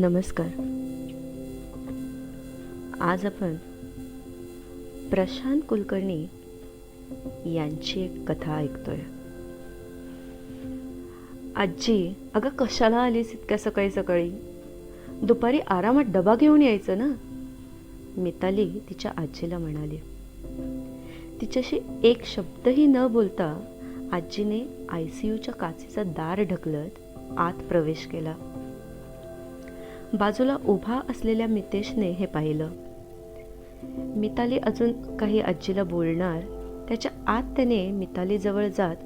नमस्कार. आज आपण प्रशांत कुलकर्णी यांची एक कथा ऐकतोय. आजी अगं कशाला आलीस इतक्या सकाळी सकाळी? दुपारी आरामात डबा घेऊन यायचं ना? मिताली तिच्या आजीला म्हणाली. तिच्याशी एक शब्दही न बोलता आजीने आय सी यूच्या काचेचं दार ढकलत आत प्रवेश केला. बाजूला उभा असलेल्या मितेशने हे पाहिलं. मिताली अजून काही आजीला बोलणार त्याच्या आत त्याने मितालीजवळ जात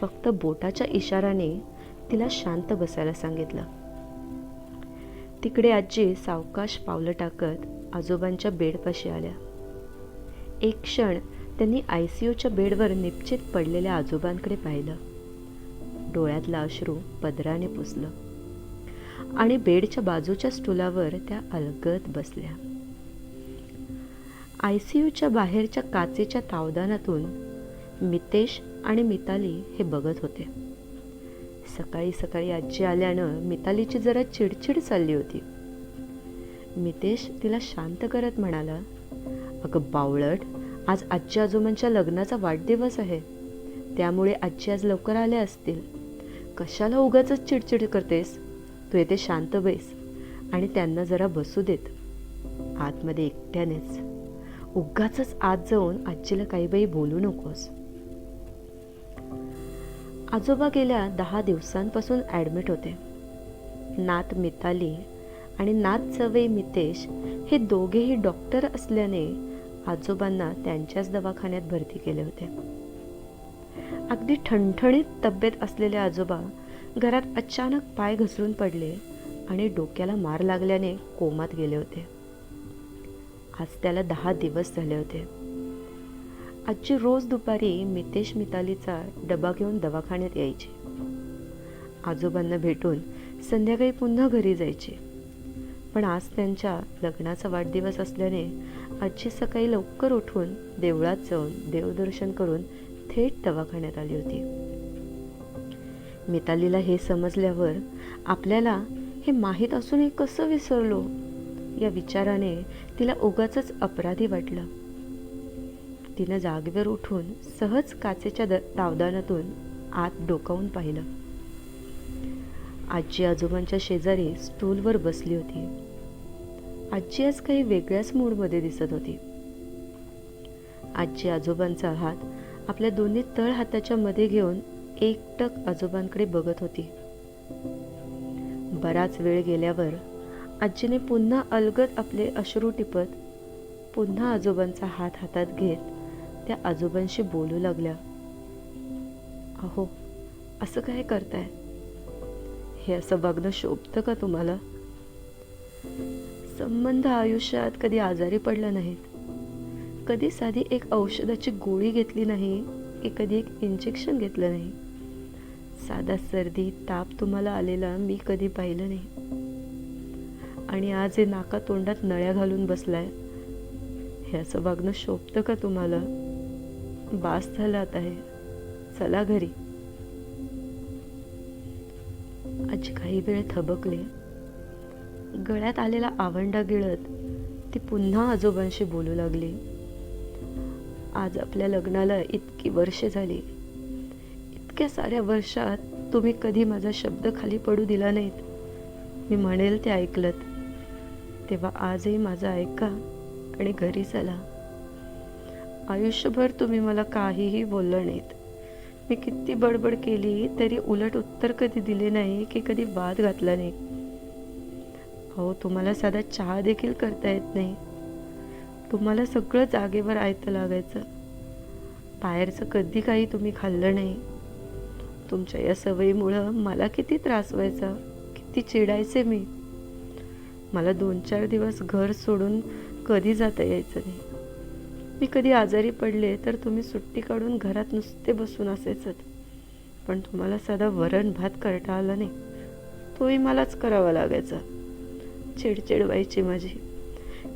फक्त बोटाच्या इशाराने तिला शांत बसायला सांगितलं. तिकडे आजी सावकाश पावलं टाकत आजोबांच्या बेडपाशी आल्या. एक क्षण त्यांनी आय सी यूच्या बेडवर निश्चित पडलेल्या आजोबांकडे पाहिलं. डोळ्यातला अश्रू पदराने पुसलं. आणि बेडच्या बाजूच्या स्टुलावर त्या अलगद बसल्या. आय सी यूच्या बाहेरच्या काचेच्या तावदानातून मितेश आणि मिताली हे बघत होते. सकाळी सकाळी आजी आल्यानं मितालीची जरा चिडचिड चालली होती. मितेश तिला शांत करत म्हणाला अगं बावळट आज आजी आजोबांच्या लग्नाचा वाढदिवस आहे. त्यामुळे आजी आज लवकर आल्या असतील. कशाला उगाच चिडचिड करतेस? तू येथे शांत बैस आणि त्यांना जरा बसू देत. आतमध्ये एकट्यानेच. उगाच आत जाऊन आजीला काही बाई बोलू नकोस. आजोबा गेल्या दहा दिवसांपासून ॲडमिट होते. नात मिताली आणि नात सवय मितेश हे दोघेही डॉक्टर असल्याने आजोबांना त्यांच्याच दवाखान्यात भरती केले होते. अगदी ठणठणीत तब्येत असलेले आजोबा घरात अचानक पाय घसरून पडले आणि डोक्याला मार लागल्याने कोमात गेले होते. आज त्याला दहा दिवस झाले होते. आजची रोज दुपारी मितेश मितालीचा डबा घेऊन दवाखान्यात यायची. आजोबांना भेटून संध्याकाळी पुन्हा घरी जायची. पण आज त्यांच्या लग्नाचा वाढदिवस असल्याने आजची सकाळी लवकर उठून देवळात जाऊन देवदर्शन करून थेट दवाखान्यात आली होती. मितालीला हे समजल्यावर आपल्याला हे माहीत असूनही कसं विसरलो? या विचाराने तिला उगाच अपराधी वाटलं. तिनं जागेवर उठून सहज काचेच्या द तावदानातून आत डोकावून पाहिलं. आजी आजोबांच्या शेजारी स्टूलवर बसली होती. आजी आज काही वेगळ्याच मूडमध्ये दिसत होती. आजी आजोबांचा हात आपल्या दोन्ही तळ हाताच्या मध्ये घेऊन एकटक आजोबांकडे बघत होती. बराच वेळ गेल्यावर आजीने पुन्हा अलगद आपले अश्रू टिपत पुन्हा आजोबांचा हात हातात घेत त्या आजोबांशी बोलू लागल्या. अहो असं काय करताय? हे असं बघणं शोभतं का तुम्हाला? संबंध आयुष्यात कधी आजारी पडला नाहीत. कधी साधी एक औषधाची गोळी घेतली नाही की कधी एक इंजेक्शन घेतलं नाही. साधा सर्दी ताप तुम्हाला आलेला मी कधी पाहिलं नाही. आणि आज हे नाका तोंडात नळ्या घालून बसलाय. हे असं बघणं शोभतं का तुम्हाला? बास झालं आता हे. चला घरी. आजी काही वेळ थबकले. गळ्यात आलेला आवंडा गिळत ती पुन्हा आजोबांशी बोलू लागली. आज आपल्या लग्नाला इतकी वर्षे झाली. इतक्या साऱ्या वर्षात तुम्ही कधी माझा शब्द खाली पडू दिला नाहीत. मी म्हणेल ते ऐकलत. तेव्हा आजही माझं ऐका आणि घरी चला. आयुष्यभर तुम्ही मला काहीही बोललं नाहीत. मी किती बडबड केली तरी उलट उत्तर कधी दिले नाही की कधी वाद घातला नाही. अहो तुम्हाला साधा चहा देखील करता येत नाही. तुम्हाला सगळं जागेवर आयतं लागायचं. बाहेरचं कधी काही तुम्ही खाल्लं नाही. तुमच्या या सवयीमुळं मला किती त्रास व्हायचा किती चिडायचे मी. मला दोन चार दिवस घर सोडून कधी जाता यायचं नाही. मी कधी आजारी पडले तर तुम्ही सुट्टी काढून घरात नुसते बसून असायचंत. पण तुम्हाला साधा वरण भात करता आला नाही. तोही मलाच करावा लागायचा. चिडचिड व्हायची माझी.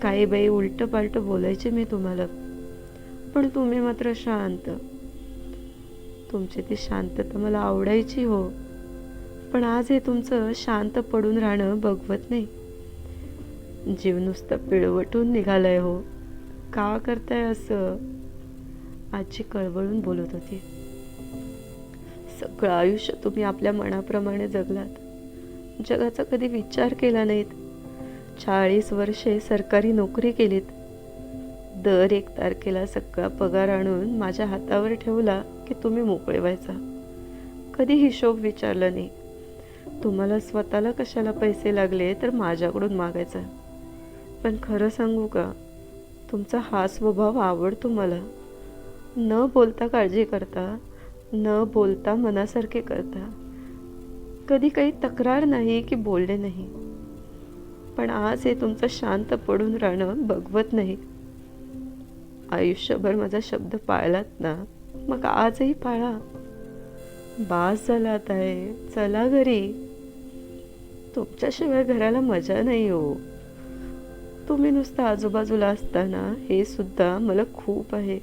काही बाई उलटं पालटं बोलायचे मी तुम्हाला. पण तुम्ही मात्र शांत. तुमची ती शांतता मला आवडायची हो. पण आज हे तुमचं शांत पडून राहणं बघवत नाही. जीव नुसतं पिळवटून निघालंय हो. का करताय असं? आजी कळवळून बोलत होती. सगळं आयुष्य तुम्ही आपल्या मनाप्रमाणे जगलात. जगाचा कधी विचार केला नाहीत. चाळीस वर्षे सरकारी नोकरी केलीत. दर एक तारखेला सगळा पगार आणून माझ्या हातावर ठेवला की तुम्ही मोकळे व्हायचा. कधी हिशोब विचारला नाही. तुम्हाला स्वतःला कशाला पैसे लागले तर माझ्याकडून मागायचा. पण खरं सांगू का? तुमचा हा स्वभाव आवडतो मला. न बोलता काळजी करता न बोलता मनासारखे करता. कधी काही तक्रार नाही की बोलणे नाही. पण आज हे तुमचं शांत पडून राहणं बघवत नाही. आयुष्यभर माझा शब्द पाळलात ना मग आजही पाळा. बास झाला आहे चला घरी. तुमच्याशिवाय घराला मजा नाही हो. तुम्ही नुसतं आजूबाजूला असताना हे सुद्धा मला खूप आहे.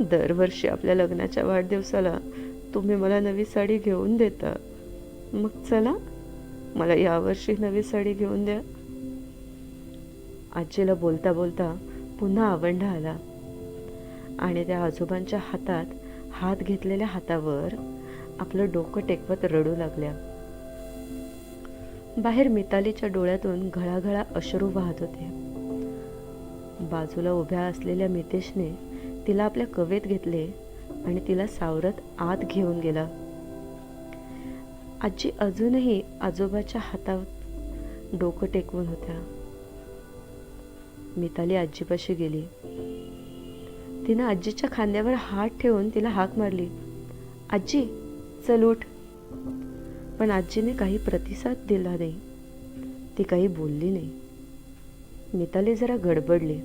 दरवर्षी आपल्या लग्नाच्या वाढदिवसाला तुम्ही मला नवी साडी घेऊन देता. मग चला मला यावर्षी नवी साडी घेऊन द्या. आजीला बोलता बोलता पुन्हा आवंढा आला. आणि त्या आजोबांच्या हातात हात घेतलेल्या हातावर आपलं डोकं टेकवत रडू लागल्या. बाहेर मितालीच्या डोळ्यातून घळाघळा अश्रू वाहत होते. बाजूला उभ्या असलेल्या मितेशने तिला आपल्या कवेत घेतले आणि तिला सावरत आत घेऊन गेला. आजी अजूनही आजोबाच्या हातात डोकं टेकवून होत्या. मिताली आजीपाशी गेली. तिनं आजीच्या खांद्यावर हात ठेवून तिला हाक मारली. आजी चल उठ. पण आजीने काही प्रतिसाद दिला नाही. ती काही बोलली नाही. मिताली जरा गडबडली.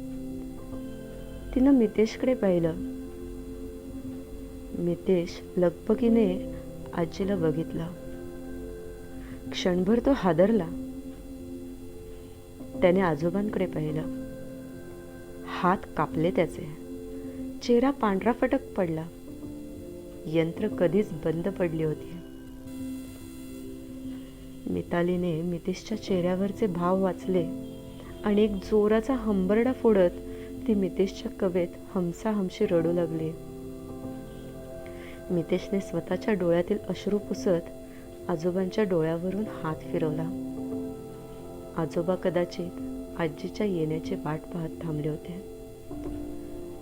तिनं मितेशकडे पाहिलं. मितेश लगबगीने आजीला बघितला. क्षणभर तो हादरला. त्याने आजोबांकडे पाहिलं. हात कापले त्याचे. चेहरा पांढरा फटक पडला. यंत्र कधीच बंद पडली होती. मितालीने मितेशच्या चेहऱ्यावरचे भाव वाचले आणि एक जोराचा हंबरडा फोडत ती मितेशच्या कवेत हमसा हमशी रडू लागली. मितेशने स्वतःच्या डोळ्यातील अश्रू पुसत आजोबांच्या डोळ्यावरून हात फिरवला. आजोबा कदाचित आजीच्या येण्याची वाट पाहत थांबले होते.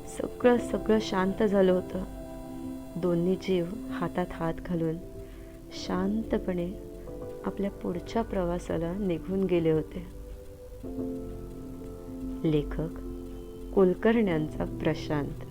सगळं सगळं शांत झालं होतं. दोन्ही जीव हातात हात घालून शांतपणे आपल्या पुढच्या प्रवासाला निघून गेले होते. लेखक कुलकर्ण्यांचा प्रशांत.